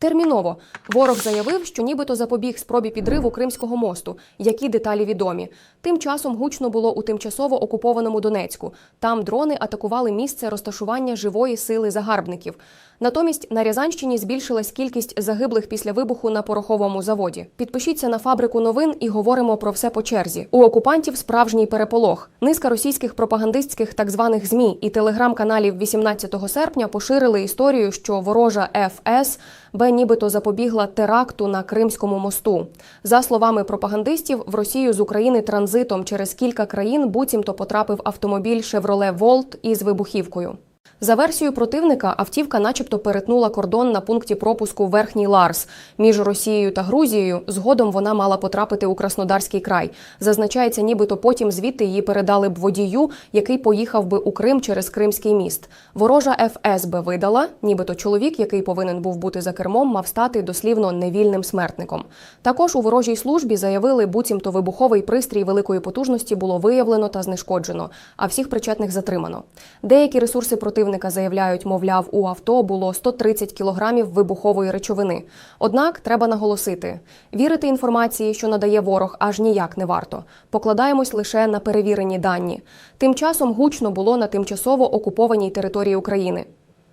Терміново ворог заявив, що нібито запобіг спробі підриву Кримського мосту. Які деталі відомі? Тим часом гучно було у тимчасово окупованому Донецьку. Там дрони атакували місце розташування живої сили загарбників. Натомість на Рязанщині збільшилась кількість загиблих після вибуху на пороховому заводі. Підпишіться на фабрику новин і говоримо про все по черзі. У окупантів справжній переполох. Низка російських пропагандистських так званих змі і телеграм-каналів 18 серпня поширили історію, що ворожа ФСБ нібито запобігла теракту на Кримському мосту. За словами пропагандистів, в Росію з України транзитом через кілька країн буцімто потрапив автомобіль Chevrolet Volt із вибухівкою. За версією противника, автівка, начебто, перетнула кордон на пункті пропуску Верхній Ларс між Росією та Грузією. Згодом вона мала потрапити у Краснодарський край. Зазначається, нібито потім звідти її передали б водію, який поїхав би у Крим через Кримський міст. Ворожа ФСБ видала, нібито чоловік, який повинен був бути за кермом, мав стати дослівно невільним смертником. Також у ворожій службі заявили, буцімто вибуховий пристрій великої потужності було виявлено та знешкоджено, а всіх причетних затримано. Деякі ресурси противника заявляють, мовляв, у авто було 130 кілограмів вибухової речовини. Однак треба наголосити: вірити інформації, що надає ворог, аж ніяк не варто. Покладаємось лише на перевірені дані. Тим часом гучно було на тимчасово окупованій території України.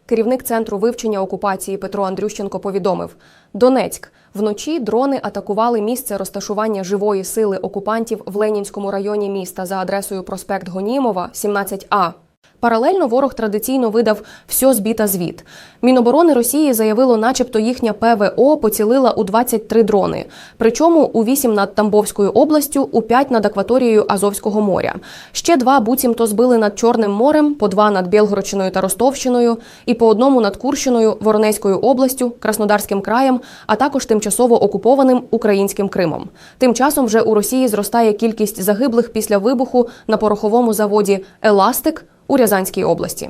Керівник центру вивчення окупації Петро Андрющенко повідомив: Донецьк вночі дрони атакували місце розташування живої сили окупантів в Ленінському районі міста за адресою проспект Гонімова, 17А. Паралельно ворог традиційно видав все збіта звіт. Міноборони Росії заявило, начебто їхня ПВО поцілила у 23 дрони. Причому у 8 над Тамбовською областю, у 5 над акваторією Азовського моря. Ще два буцімто збили над Чорним морем, по два над Білгородщиною та Ростовщиною, і по одному над Курщиною, Воронезькою областю, Краснодарським краєм, а також тимчасово окупованим українським Кримом. Тим часом вже у Росії зростає кількість загиблих після вибуху на пороховому заводі Еластик у Рязанській області.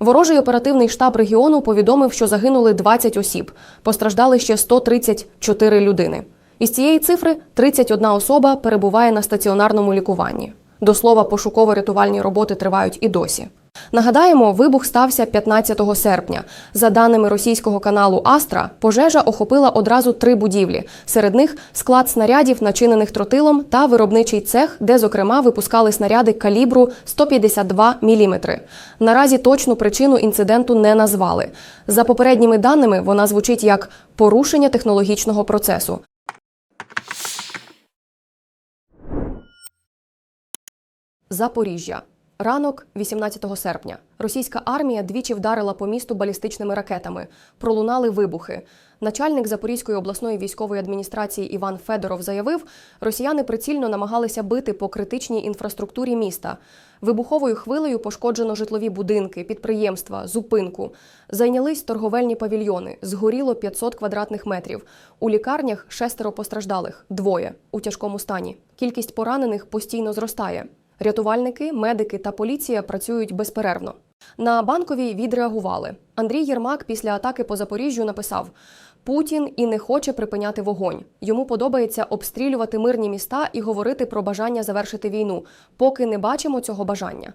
Ворожий оперативний штаб регіону повідомив, що загинули 20 осіб, постраждали ще 134 людини. Із цієї цифри 31 особа перебуває на стаціонарному лікуванні. До слова, пошуково-рятувальні роботи тривають і досі. Нагадаємо, вибух стався 15 серпня. За даними російського каналу Астра, пожежа охопила одразу три будівлі. Серед них склад снарядів, начинених тротилом, та виробничий цех, де, зокрема, випускали снаряди калібру 152 мм. Наразі точну причину інциденту не назвали. За попередніми даними, вона звучить як порушення технологічного процесу. Запоріжжя. Ранок 18 серпня. Російська армія двічі вдарила по місту балістичними ракетами. Пролунали вибухи. Начальник Запорізької обласної військової адміністрації Іван Федоров заявив, росіяни прицільно намагалися бити по критичній інфраструктурі міста. Вибуховою хвилею пошкоджено житлові будинки, підприємства, зупинку. Зайнялись торговельні павільйони. Згоріло 500 квадратних метрів. У лікарнях шестеро постраждалих, двоє у тяжкому стані. Кількість поранених постійно зростає. Рятувальники, медики та поліція працюють безперервно. На банковій відреагували. Андрій Єрмак після атаки по Запоріжжю написав: Путін і не хоче припиняти вогонь. Йому подобається обстрілювати мирні міста і говорити про бажання завершити війну, поки не бачимо цього бажання.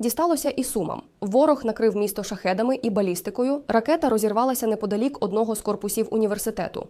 Дісталося і сумам. Ворог накрив місто шахедами і балістикою. Ракета розірвалася неподалік одного з корпусів університету.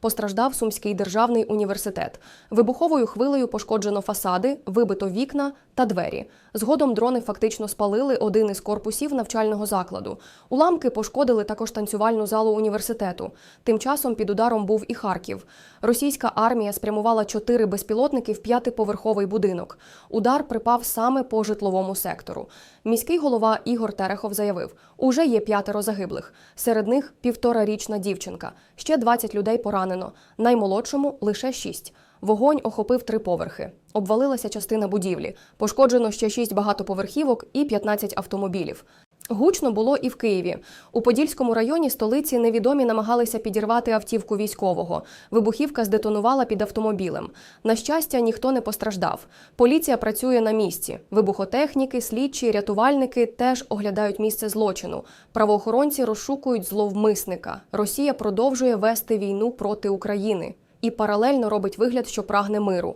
Постраждав Сумський державний університет. Вибуховою хвилею пошкоджено фасади, вибито вікна та двері. Згодом дрони фактично спалили один із корпусів навчального закладу. Уламки пошкодили також танцювальну залу університету. Тим часом під ударом був і Харків. Російська армія спрямувала чотири безпілотники в п'ятиповерховий будинок. Удар припав саме по житловому сектору. Міський голова Ігор Терехов заявив: уже є п'ятеро загиблих. Серед них півторарічна дівчинка. Ще 20 людей поранено. Наймолодшому лише шість. Вогонь охопив три поверхи. Обвалилася частина будівлі. Пошкоджено ще шість багатоповерхівок і 15 автомобілів. Гучно було і в Києві. У Подільському районі столиці невідомі намагалися підірвати автівку військового. Вибухівка здетонувала під автомобілем. На щастя, ніхто не постраждав. Поліція працює на місці. Вибухотехніки, слідчі, рятувальники теж оглядають місце злочину. Правоохоронці розшукують зловмисника. Росія продовжує вести війну проти України і паралельно робить вигляд, що прагне миру.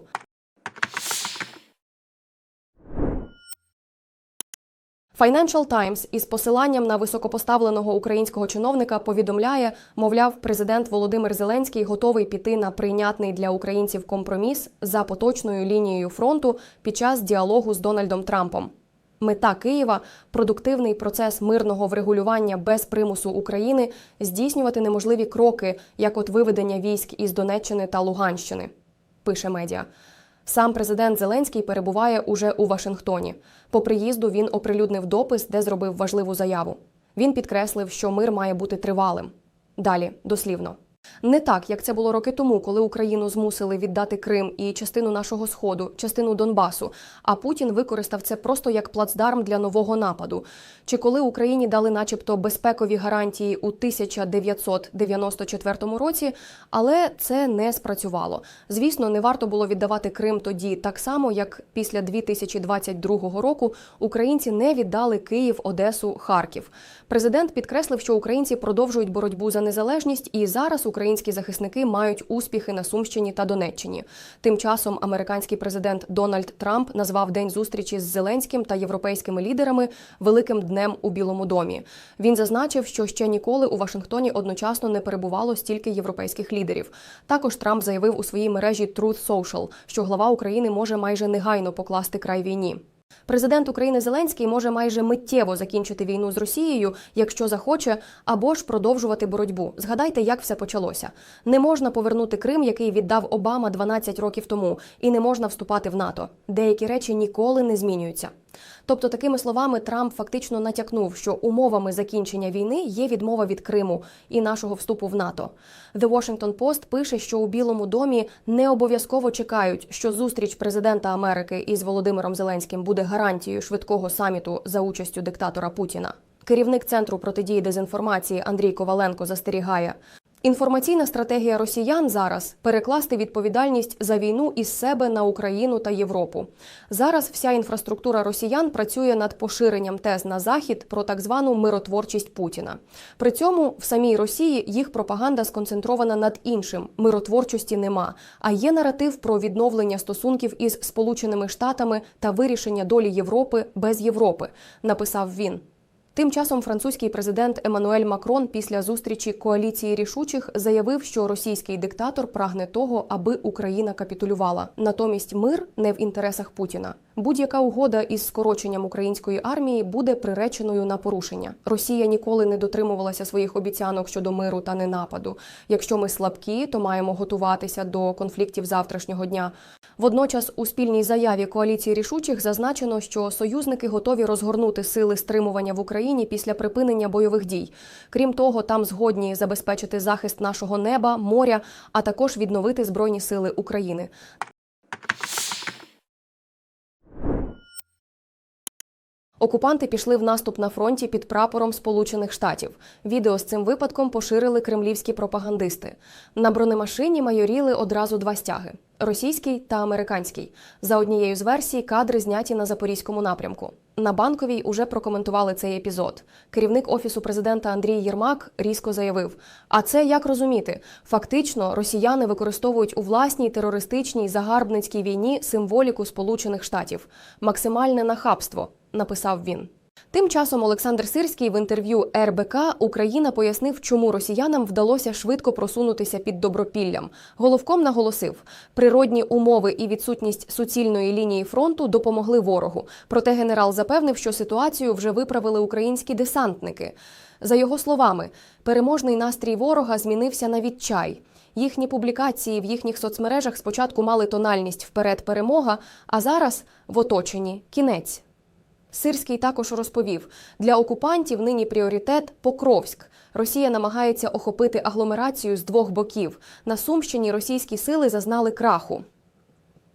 Financial Times із посиланням на високопоставленого українського чиновника повідомляє, мовляв, президент Володимир Зеленський готовий піти на прийнятний для українців компроміс за поточною лінією фронту під час діалогу з Дональдом Трампом. Мета Києва продуктивний процес мирного врегулювання без примусу України здійснювати неможливі кроки, як от виведення військ із Донеччини та Луганщини. Пише медіа. Сам президент Зеленський перебуває уже у Вашингтоні. По приїзду він оприлюднив допис, де зробив важливу заяву. Він підкреслив, що мир має бути тривалим. Далі дослівно. Не так, як це було роки тому, коли Україну змусили віддати Крим і частину нашого сходу, частину Донбасу. А Путін використав це просто як плацдарм для нового нападу. Чи коли Україні дали, начебто, безпекові гарантії у 1994 році, але це не спрацювало. Звісно, не варто було віддавати Крим тоді, так само як після 2022 року українці не віддали Київ, Одесу, Харків. Президент підкреслив, що українці продовжують боротьбу за незалежність, і зараз українські захисники мають успіхи на Сумщині та Донеччині. Тим часом американський президент Дональд Трамп назвав день зустрічі з Зеленським та європейськими лідерами великим днем у Білому домі. Він зазначив, що ще ніколи у Вашингтоні одночасно не перебувало стільки європейських лідерів. Також Трамп заявив у своїй мережі Truth Social, що глава України може майже негайно покласти край війні. Президент України Зеленський може майже миттєво закінчити війну з Росією, якщо захоче, або ж продовжувати боротьбу. Згадайте, як все почалося. Не можна повернути Крим, який віддав Обама 12 років тому, і не можна вступати в НАТО. Деякі речі ніколи не змінюються. Тобто, такими словами, Трамп фактично натякнув, що умовами закінчення війни є відмова від Криму і нашого вступу в НАТО. The Washington Post пише, що у Білому домі не обов'язково чекають, що зустріч президента Америки із Володимиром Зеленським буде гарантією швидкого саміту за участю диктатора Путіна. Керівник центру протидії дезінформації Андрій Коваленко застерігає. Інформаційна стратегія росіян зараз перекласти відповідальність за війну із себе на Україну та Європу. Зараз вся інфраструктура росіян працює над поширенням тез на захід про так звану миротворчість Путіна. При цьому в самій Росії їх пропаганда сконцентрована над іншим. Миротворчості нема. А є наратив про відновлення стосунків із Сполученими Штатами та вирішення долі Європи без Європи, написав він. Тим часом французький президент Еммануель Макрон після зустрічі коаліції рішучих заявив, що російський диктатор прагне того, аби Україна капітулювала. Натомість мир не в інтересах Путіна. Будь-яка угода із скороченням української армії буде приреченою на порушення. Росія ніколи не дотримувалася своїх обіцянок щодо миру та ненападу. Якщо ми слабкі, то маємо готуватися до конфліктів завтрашнього дня. Водночас, у спільній заяві коаліції рішучих зазначено, що союзники готові розгорнути сили стримування в Україні після припинення бойових дій. Крім того, там згодні забезпечити захист нашого неба, моря, а також відновити збройні сили України. Окупанти пішли в наступ на фронті під прапором Сполучених Штатів. Відео з цим випадком поширили кремлівські пропагандисти. На бронемашині майоріли одразу два стяги російський та американський. За однією з версій, кадри зняті на запорізькому напрямку. На банковій уже прокоментували цей епізод. Керівник офісу президента Андрій Єрмак різко заявив: а це як розуміти? Фактично, росіяни використовують у власній терористичній загарбницькій війні символіку Сполучених Штатів, максимальне нахабство, написав він. Тим часом Олександр Сирський в інтерв'ю РБК Україна пояснив, чому росіянам вдалося швидко просунутися під добропіллям. Головком наголосив, природні умови і відсутність суцільної лінії фронту допомогли ворогу. Проте генерал запевнив, що ситуацію вже виправили українські десантники. За його словами, переможний настрій ворога змінився на відчай. Їхні публікації в їхніх соцмережах спочатку мали тональність вперед перемога, а зараз в оточенні кінець. Сирський також розповів, для окупантів нині пріоритет Покровськ. Росія намагається охопити агломерацію з двох боків. На Сумщині російські сили зазнали краху.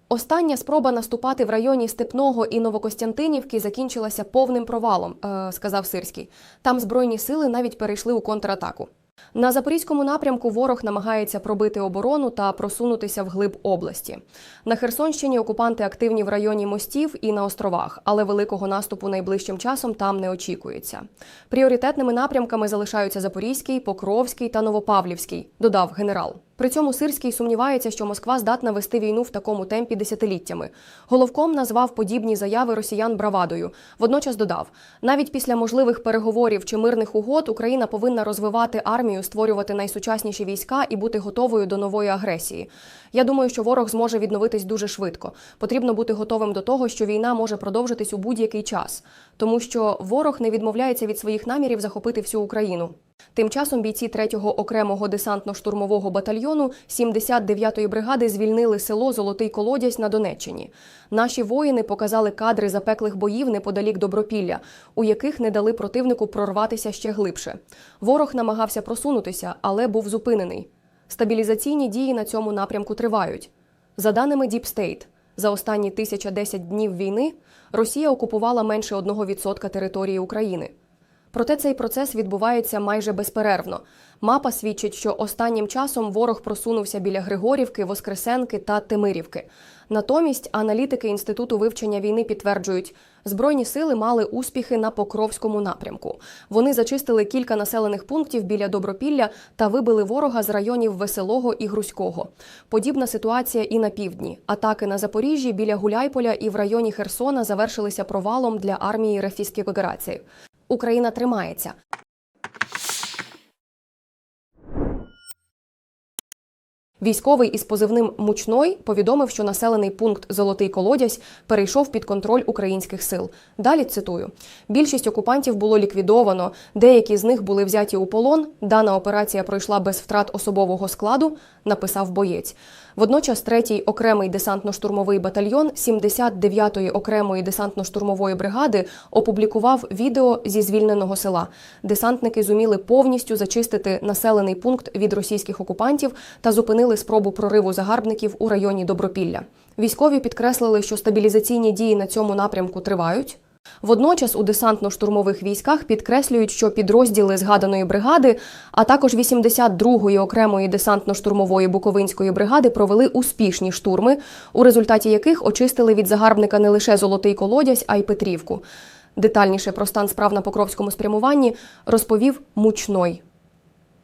Остання спроба наступати в районі Степного і Новокостянтинівки закінчилася повним провалом, е, сказав Сирський. Там збройні сили навіть перейшли у контратаку. На запорізькому напрямку ворог намагається пробити оборону та просунутися вглиб області. На Херсонщині окупанти активні в районі мостів і на островах, але великого наступу найближчим часом там не очікується. Пріоритетними напрямками залишаються Запорізький, Покровський та Новопавлівський, додав генерал. При цьому Сирський сумнівається, що Москва здатна вести війну в такому темпі десятиліттями. Головком назвав подібні заяви росіян бравадою. Водночас додав: навіть після можливих переговорів чи мирних угод Україна повинна розвивати армію, створювати найсучасніші війська і бути готовою до нової агресії. Я думаю, що ворог зможе відновитись дуже швидко. Потрібно бути готовим до того, що війна може продовжитись у будь-який час, тому що ворог не відмовляється від своїх намірів захопити всю Україну. Тим часом бійці 3-го окремого десантно-штурмового батальйону 79-ї бригади звільнили село Золотий Колодязь на Донеччині. Наші воїни показали кадри запеклих боїв неподалік Добропілля, у яких не дали противнику прорватися ще глибше. Ворог намагався просунутися, але був зупинений. Стабілізаційні дії на цьому напрямку тривають. За даними Deep State, за останні 1010 днів війни Росія окупувала менше 1% території України. Проте цей процес відбувається майже безперервно. Мапа свідчить, що останнім часом ворог просунувся біля Григорівки, Воскресенки та Тимирівки. Натомість аналітики Інституту вивчення війни підтверджують, збройні сили мали успіхи на Покровському напрямку. Вони зачистили кілька населених пунктів біля Добропілля та вибили ворога з районів Веселого і Грузького. Подібна ситуація і на півдні. Атаки на Запоріжжі біля Гуляйполя і в районі Херсона завершилися провалом для армії Російської Федерації. Україна тримається. Військовий із позивним Мучной повідомив, що населений пункт Золотий Колодязь перейшов під контроль українських сил. Далі цитую: більшість окупантів було ліквідовано, деякі з них були взяті у полон. Дана операція пройшла без втрат особового складу, написав боєць. Водночас, третій окремий десантно-штурмовий батальйон 79-ї окремої десантно-штурмової бригади опублікував відео зі звільненого села. Десантники зуміли повністю зачистити населений пункт від російських окупантів та зупинили спробу прориву загарбників у районі Добропілля. Військові підкреслили, що стабілізаційні дії на цьому напрямку тривають. Водночас у десантно-штурмових військах підкреслюють, що підрозділи згаданої бригади, а також 82-ї окремої десантно-штурмової Буковинської бригади провели успішні штурми, у результаті яких очистили від загарбника не лише золотий колодязь, а й Петрівку. Детальніше про стан справ на Покровському спрямуванні розповів Мучной.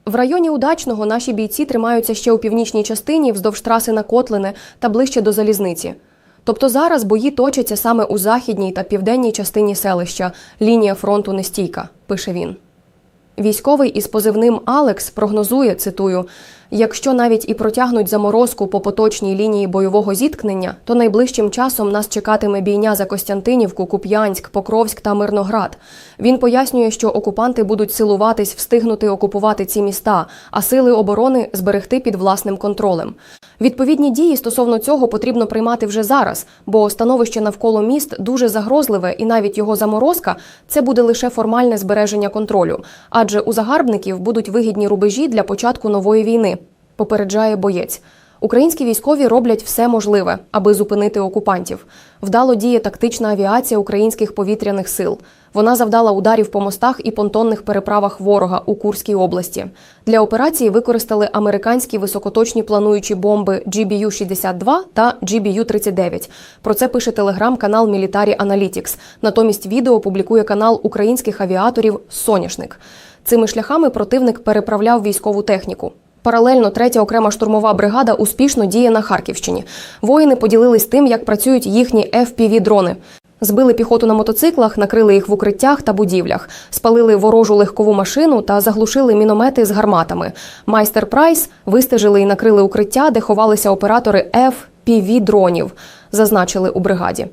В районі Удачного наші бійці тримаються ще у північній частині вздовж траси на Котлине та ближче до залізниці. Тобто зараз бої точаться саме у західній та південній частині селища. Лінія фронту нестійка, пише він. Військовий із позивним Алекс прогнозує, цитую: якщо навіть і протягнуть заморозку по поточній лінії бойового зіткнення, то найближчим часом нас чекатиме бійня за Костянтинівку, Куп'янськ, Покровськ та Мирноград. Він пояснює, що окупанти будуть силуватись встигнути окупувати ці міста, а сили оборони зберегти під власним контролем. Відповідні дії стосовно цього потрібно приймати вже зараз, бо становище навколо міст дуже загрозливе, і навіть його заморозка це буде лише формальне збереження контролю, адже у загарбників будуть вигідні рубежі для початку нової війни. Попереджає боєць. Українські військові роблять все можливе, аби зупинити окупантів. Вдало діє тактична авіація українських повітряних сил. Вона завдала ударів по мостах і понтонних переправах ворога у Курській області. Для операції використали американські високоточні плануючі бомби GBU-62 та GBU-39. Про це пише телеграм-канал Military Analytics. Натомість відео публікує канал українських авіаторів Соняшник. Цими шляхами противник переправляв військову техніку. Паралельно третя окрема штурмова бригада успішно діє на Харківщині. Воїни поділились тим, як працюють їхні FPV-дрони. Збили піхоту на мотоциклах, накрили їх в укриттях та будівлях, спалили ворожу легкову машину та заглушили міномети з гарматами. Майстер Прайс вистежили і накрили укриття, де ховалися оператори FPV-дронів, зазначили у бригаді.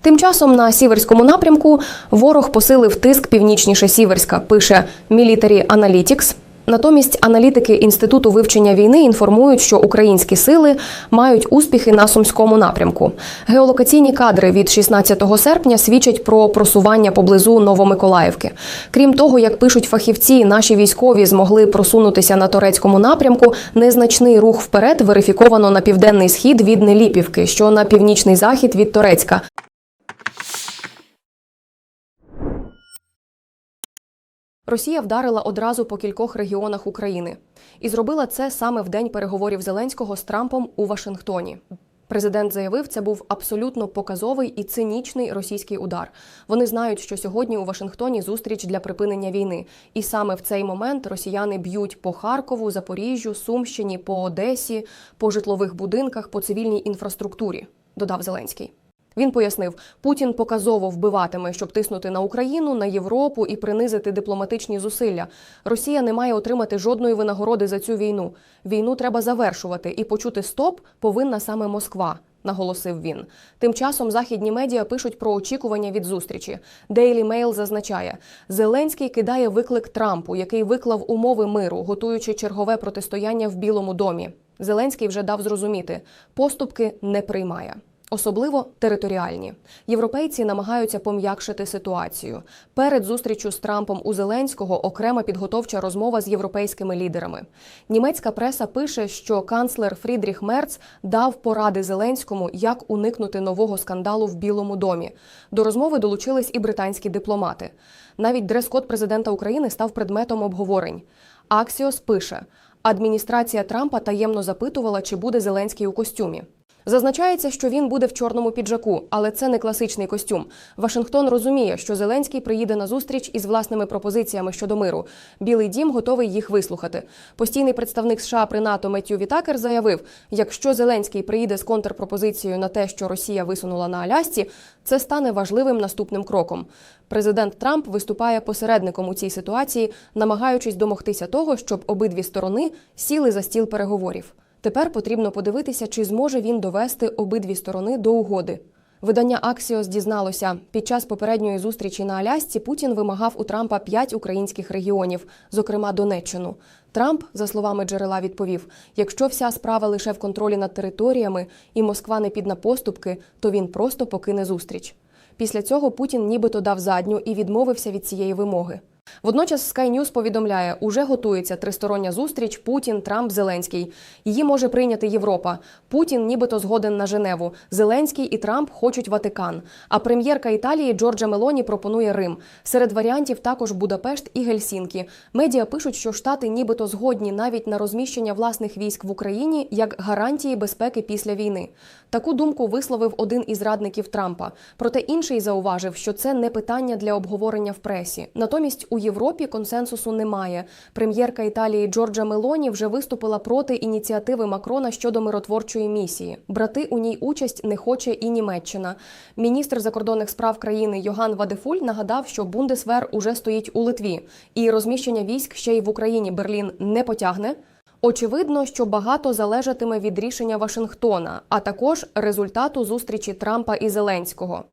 Тим часом на сіверському напрямку ворог посилив тиск північніше Сіверська, пише Military Analytics. Натомість аналітики Інституту вивчення війни інформують, що українські сили мають успіхи на сумському напрямку. Геолокаційні кадри від 16 серпня свідчать про просування поблизу Новомиколаївки. Крім того, як пишуть фахівці, наші військові змогли просунутися на турецькому напрямку. Незначний рух вперед верифіковано на південний схід від Неліпівки, що на північний захід від Торецька. Росія вдарила одразу по кількох регіонах України і зробила це саме в день переговорів Зеленського з Трампом у Вашингтоні. Президент заявив, це був абсолютно показовий і цинічний російський удар. Вони знають, що сьогодні у Вашингтоні зустріч для припинення війни, і саме в цей момент росіяни б'ють по Харкову, Запоріжжю, Сумщині, по Одесі, по житлових будинках, по цивільній інфраструктурі. Додав Зеленський. Він пояснив, Путін показово вбиватиме, щоб тиснути на Україну, на Європу і принизити дипломатичні зусилля. Росія не має отримати жодної винагороди за цю війну. Війну треба завершувати, і почути стоп повинна саме Москва. Наголосив він. Тим часом західні медіа пишуть про очікування від зустрічі. Daily Mail зазначає, Зеленський кидає виклик Трампу, який виклав умови миру, готуючи чергове протистояння в Білому домі. Зеленський вже дав зрозуміти, поступки не приймає. Особливо територіальні європейці намагаються пом'якшити ситуацію. Перед зустрічю з Трампом у Зеленського окрема підготовча розмова з європейськими лідерами. Німецька преса пише, що канцлер Фрідріх Мерц дав поради Зеленському, як уникнути нового скандалу в Білому домі. До розмови долучились і британські дипломати. Навіть дрес-код президента України став предметом обговорень. Аксіос пише: адміністрація Трампа таємно запитувала, чи буде Зеленський у костюмі. Зазначається, що він буде в чорному піджаку, але це не класичний костюм. Вашингтон розуміє, що Зеленський приїде на зустріч із власними пропозиціями щодо миру. Білий дім готовий їх вислухати. Постійний представник США при НАТО Меттю Вітакер заявив: якщо Зеленський приїде з контрпропозицією на те, що Росія висунула на Алясці, це стане важливим наступним кроком. Президент Трамп виступає посередником у цій ситуації, намагаючись домогтися того, щоб обидві сторони сіли за стіл переговорів. Тепер потрібно подивитися, чи зможе він довести обидві сторони до угоди. Видання Аксіос дізналося, під час попередньої зустрічі на Алясці Путін вимагав у Трампа п'ять українських регіонів, зокрема Донеччину. Трамп, за словами джерела, відповів: якщо вся справа лише в контролі над територіями і Москва не підна поступки, то він просто покине зустріч. Після цього Путін нібито дав задню і відмовився від цієї вимоги. Водночас Sky News повідомляє, уже готується тристороння зустріч Путін, Трамп, Зеленський. Її може прийняти Європа. Путін нібито згоден на Женеву. Зеленський і Трамп хочуть Ватикан. А прем'єрка Італії Джорджа Мелоні пропонує Рим. Серед варіантів також Будапешт і Гельсінкі. Медіа пишуть, що штати нібито згодні навіть на розміщення власних військ в Україні як гарантії безпеки після війни. Таку думку висловив один із радників Трампа. Проте інший зауважив, що це не питання для обговорення в пресі. Натомість у Європі консенсусу немає. Прем'єрка Італії Джорджа Мелоні вже виступила проти ініціативи Макрона щодо миротворчої місії. Брати у ній участь не хоче і Німеччина. Міністр закордонних справ країни Йоган Вадефуль нагадав, що Бундесвер уже стоїть у Литві, і розміщення військ ще й в Україні Берлін не потягне. Очевидно, що багато залежатиме від рішення Вашингтона, а також результату зустрічі Трампа і Зеленського.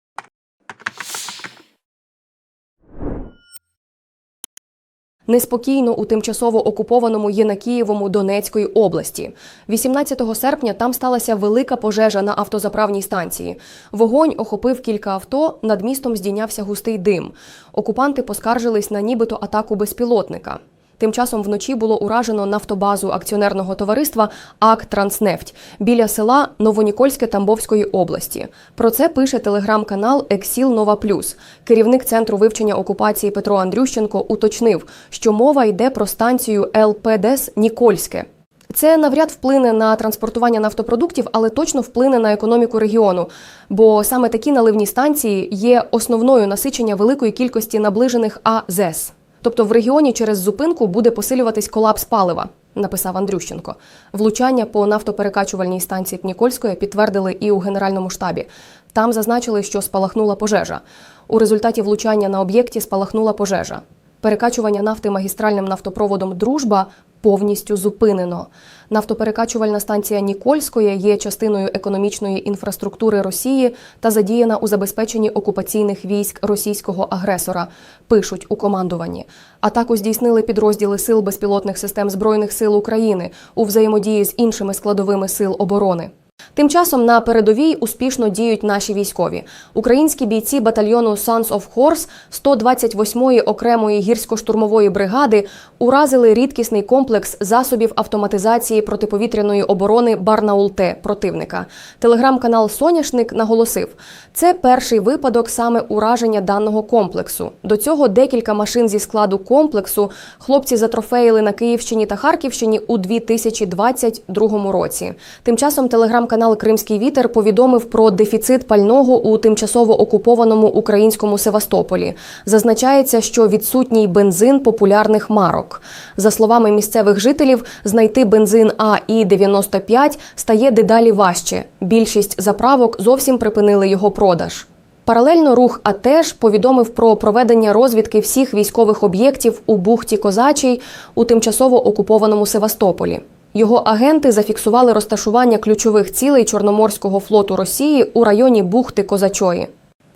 Неспокійно у тимчасово окупованому Єнакієвому Донецької області. 18 серпня там сталася велика пожежа на автозаправній станції. Вогонь охопив кілька авто, над містом здійнявся густий дим. Окупанти поскаржились на нібито атаку безпілотника. Тим часом вночі було уражено нафтобазу акціонерного товариства АК Транснефть біля села Новонікольське Тамбовської області. Про це пише телеграм-канал Ексіл Нова Плюс. Керівник центру вивчення окупації Петро Андрющенко уточнив, що мова йде про станцію ЛПДС Нікольське. Це навряд вплине на транспортування нафтопродуктів, але точно вплине на економіку регіону. Бо саме такі наливні станції є основною насичення великої кількості наближених АЗЕС. Тобто в регіоні через зупинку буде посилюватись колапс палива, написав Андрющенко. Влучання по нафтоперекачувальній станції Пнікольської підтвердили і у Генеральному штабі. Там зазначили, що спалахнула пожежа. У результаті влучання на об'єкті спалахнула пожежа. Перекачування нафти магістральним нафтопроводом Дружба повністю зупинено. Нафтоперекачувальна станція Нікольської є частиною економічної інфраструктури Росії та задіяна у забезпеченні окупаційних військ російського агресора. Пишуть у командуванні. Атаку здійснили підрозділи сил безпілотних систем збройних сил України у взаємодії з іншими складовими сил оборони. Тим часом на передовій успішно діють наші військові. Українські бійці батальйону Sons of Horse 128-ї окремої гірсько-штурмової бригади уразили рідкісний комплекс засобів автоматизації протиповітряної оборони Барнаулте противника. Телеграм-канал Соняшник наголосив, це перший випадок саме ураження даного комплексу. До цього декілька машин зі складу комплексу хлопці затрофеїли на Київщині та Харківщині у 2022 році. Тим часом телеграм-канал телеканал Кримський вітер повідомив про дефіцит пального у тимчасово окупованому українському Севастополі. Зазначається, що відсутній бензин популярних марок. За словами місцевих жителів, знайти бензин АІ 95 стає дедалі важче. Більшість заправок зовсім припинили його продаж. Паралельно рух АТЕШ повідомив про проведення розвідки всіх військових об'єктів у бухті Козачій у тимчасово окупованому Севастополі. Його агенти зафіксували розташування ключових цілей Чорноморського флоту Росії у районі бухти Козачої.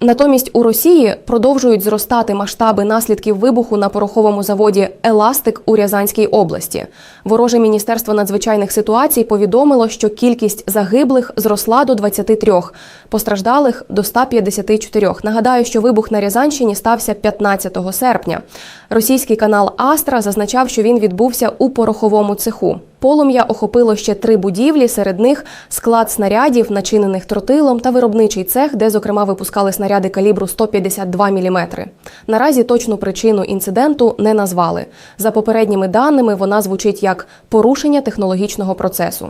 Натомість у Росії продовжують зростати масштаби наслідків вибуху на пороховому заводі Еластик у Рязанській області. Вороже міністерство надзвичайних ситуацій повідомило, що кількість загиблих зросла до 23, постраждалих до 154. Нагадаю, що вибух на Рязанщині стався 15 серпня. Російський канал Астра зазначав, що він відбувся у пороховому цеху. Полум'я охопило ще три будівлі, серед них склад снарядів, начинених тротилом, та виробничий цех, де, зокрема, випускали снаряди калібру 152 мм. Наразі точну причину інциденту не назвали. За попередніми даними, вона звучить як порушення технологічного процесу.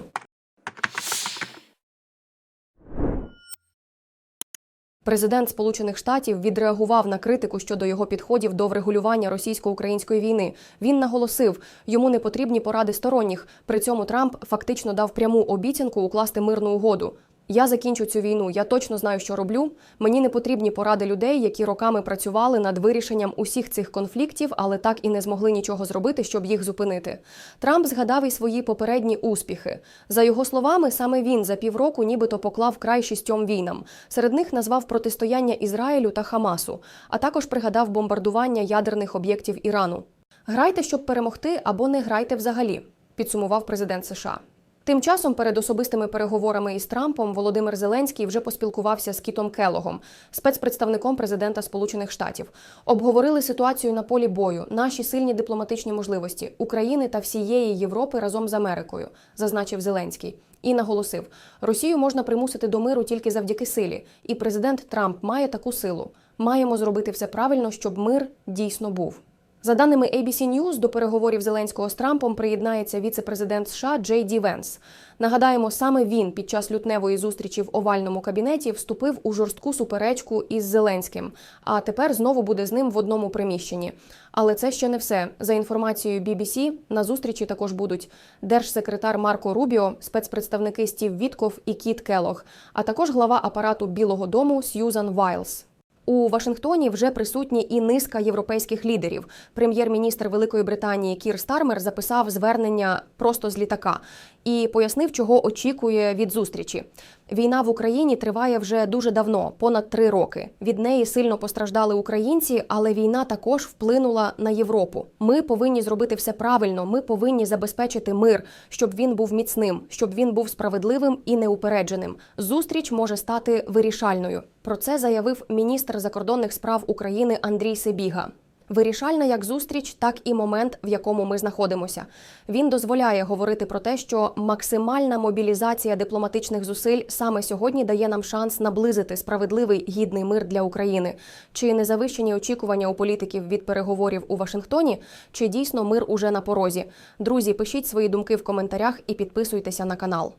Президент Сполучених Штатів відреагував на критику щодо його підходів до врегулювання російсько-української війни. Він наголосив, йому не потрібні поради сторонніх. При цьому Трамп фактично дав пряму обіцянку укласти мирну угоду. Я закінчу цю війну. Я точно знаю, що роблю. Мені не потрібні поради людей, які роками працювали над вирішенням усіх цих конфліктів, але так і не змогли нічого зробити, щоб їх зупинити. Трамп згадав і свої попередні успіхи. За його словами, саме він за півроку нібито поклав край шістьом війнам. Серед них назвав протистояння Ізраїлю та Хамасу, а також пригадав бомбардування ядерних об'єктів Ірану. Грайте, щоб перемогти, або не грайте взагалі, підсумував президент США. Тим часом перед особистими переговорами із Трампом Володимир Зеленський вже поспілкувався з Кітом Келогом, спецпредставником президента Сполучених Штатів. Обговорили ситуацію на полі бою, наші сильні дипломатичні можливості України та всієї Європи разом з Америкою, зазначив Зеленський. І наголосив, Росію можна примусити до миру тільки завдяки силі, і президент Трамп має таку силу. Маємо зробити все правильно, щоб мир дійсно був. За даними ABC News, до переговорів Зеленського з Трампом приєднається віце-президент США Джей Ді Венс. Нагадаємо, саме він під час лютневої зустрічі в овальному кабінеті вступив у жорстку суперечку із Зеленським, а тепер знову буде з ним в одному приміщенні. Але це ще не все. За інформацією BBC, на зустрічі також будуть держсекретар Марко Рубіо, спецпредставники Стів Вітков і Кіт Келог, а також глава апарату Білого Дому Сьюзан Вайлс. У Вашингтоні вже присутні і низка європейських лідерів. Прем'єр-міністр Великої Британії Кір Стармер записав звернення просто з літака і пояснив, чого очікує від зустрічі. Війна в Україні триває вже дуже давно, понад три роки. Від неї сильно постраждали українці, але війна також вплинула на Європу. Ми повинні зробити все правильно. Ми повинні забезпечити мир, щоб він був міцним, щоб він був справедливим і неупередженим. Зустріч може стати вирішальною. Про це заявив міністр закордонних справ України Андрій Сибіга. Вирішальна як зустріч, так і момент, в якому ми знаходимося. Він дозволяє говорити про те, що максимальна мобілізація дипломатичних зусиль саме сьогодні дає нам шанс наблизити справедливий гідний мир для України. Чи не завищені очікування у політиків від переговорів у Вашингтоні, чи дійсно мир уже на порозі? Друзі, пишіть свої думки в коментарях і підписуйтеся на канал.